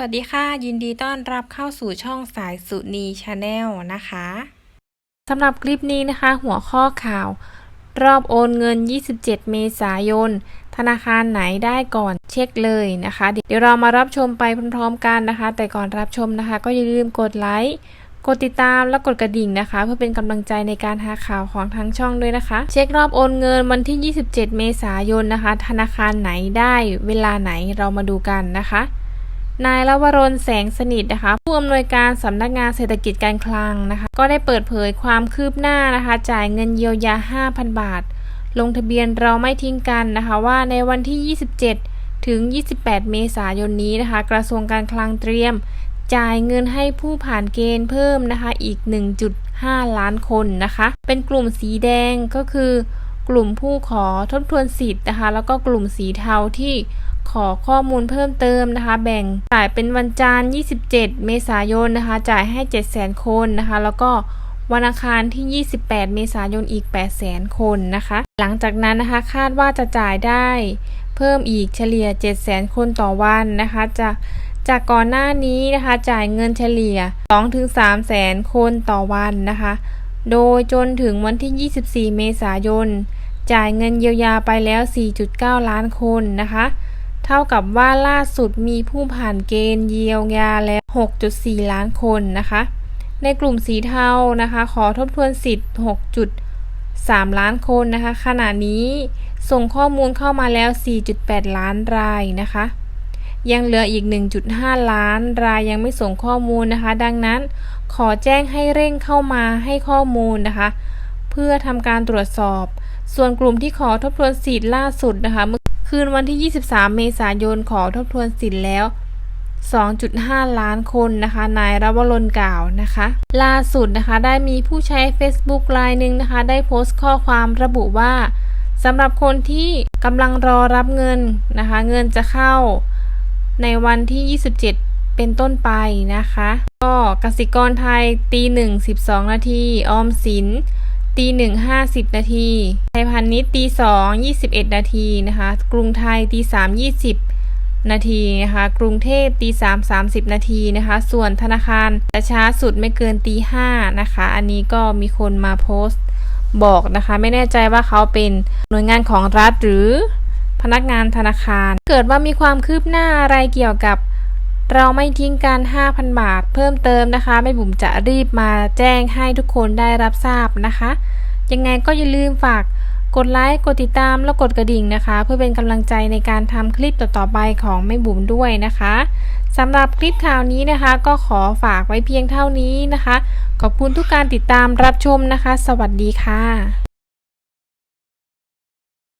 สวัสดีค่ะ ยินดีต้อนรับเข้าสู่ช่องสายสุนีชาแนลนะคะสำหรับคลิปนี้นะคะ หัวข้อข่าว รอบโอนเงิน 27 เมษายน ธนาคารไหนได้ก่อนเช็คเลยนะคะ เดี๋ยวเรามารับชมไปพร้อมๆกันนะคะ แต่ก่อนรับชมนะคะ ก็อย่าลืมกดไลค์กดติดตามและกดกระดิ่งนะคะ เพื่อเป็นกำลังใจในการหาข่าวของทั้งช่องด้วยนะคะ เช็ครอบโอนเงินวันที่ 27 เมษายนนะคะ ธนาคารไหนได้เวลาไหนเรามาดูกันนะคะ นายลวรนแสงสนิทนะคะ ผู้อำนวยการสำนักงานเศรษฐกิจการคลังนะคะ ก็ได้เปิดเผยความคืบหน้านะคะ จ่ายเงินเยียวยา 5,000 บาท ลงทะเบียนเราไม่ทิ้งกันนะคะ ว่าในวันที่ 27 ถึง 28 เมษายนนี้นะคะ กระทรวงการคลังเตรียม จ่ายเงินให้ผู้ผ่านเกณฑ์เพิ่มนะคะ อีก 1.5 ล้านคนนะคะ เป็นกลุ่มสีแดงก็คือ กลุ่มผู้ขอทบทวนสิทธิ์นะคะ แล้วก็กลุ่มสีเทาที่ ขอข้อมูลเพิ่มเติมนะคะ แบ่งจ่ายเป็นวันจันทร์ 27 เมษายนนะคะ จ่ายให้ 700,000 คนนะคะ แล้วก็วันอังคารที่ 28 เมษายนอีก 800,000 คนนะคะ หลังจากนั้นนะคะคาดว่าจะจ่ายได้เพิ่มอีกเฉลี่ย 700,000 คนต่อวันนะคะจะจากก่อนหน้านี้นะคะจ่ายเงินเฉลี่ย 2-3แสนคนต่อวันนะคะ โดยจนถึงวันที่ 24 เมษายน จ่ายเงินเยียวยาไปแล้ว 4.9 ล้านคนนะคะ เท่ากับว่าล่าสุดมีผู้ผ่านเกณฑ์เยียวยาแล้ว 6.4 ล้านคนนะคะ ในกลุ่มสีเทานะคะ ขอทบทวนสิทธิ์ 6.3 ล้านคนนะคะ ขณะนี้ส่งข้อมูลเข้ามาแล้ว 4.8 ล้านรายนะคะ ยังเหลืออีก 1.5 ล้านรายยังไม่ส่งข้อมูลนะคะ ดังนั้นขอแจ้งให้เร่งเข้ามาให้ข้อมูลนะคะ เพื่อทำการตรวจสอบ ส่วนกลุ่มที่ขอทบทวนสิทธิ์ล่าสุดนะคะเมื่อ คืนวันที่ 23 เมษายนขอทบทวนสิทธิ์แล้ว 2.5 ล้านคนนะคะนายรวรนกล่าวนะคะ ล่าสุดนะคะได้มีผู้ใช้ Facebook รายหนึ่งนะคะ ได้โพสต์ข้อความระบุว่าสำหรับคนที่กำลังรอรับเงินนะคะ เงินจะเข้าในวันที่ 27 เป็นต้นไปนะคะ ก็กสิกรไทยตีหนึ่งสิบสองนาทีออมสิน ตีหนึ่งห้าสิบนาทีไทยพาณิชย์ตีสองยี่สิบเอ็ดนาทีนะคะ กรุงไทยตีสามยี่สิบนาทีนะคะ กรุงเทพตีสามสามสิบนาทีนะคะ ส่วนธนาคารจะช้าสุดไม่เกินตีห้านะคะ อันนี้ก็มีคนมาโพสต์บอกนะคะ ไม่แน่ใจว่าเขาเป็นหน่วยงานของรัฐหรือพนักงานธนาคาร เกิดว่ามีความคืบหน้าอะไรเกี่ยวกับ เราไม่ทิ้งกัน 5,000 บาทเพิ่มเติมนะคะไม่บุ๋มจะรีบมาแจ้งให้ทุกคนได้รับทราบนะคะ ยังไงก็อย่าลืมฝากกดไลค์ กดติดตาม และกดกระดิ่งนะคะ เพื่อเป็นกำลังใจในการทำคลิปต่อๆไปของแม่บุ๋มด้วยนะคะสำหรับคลิปข่าวนี้นะคะ ก็ขอฝากไว้เพียงเท่านี้นะคะ ขอบคุณทุกการติดตามรับชมนะคะ สวัสดีค่ะ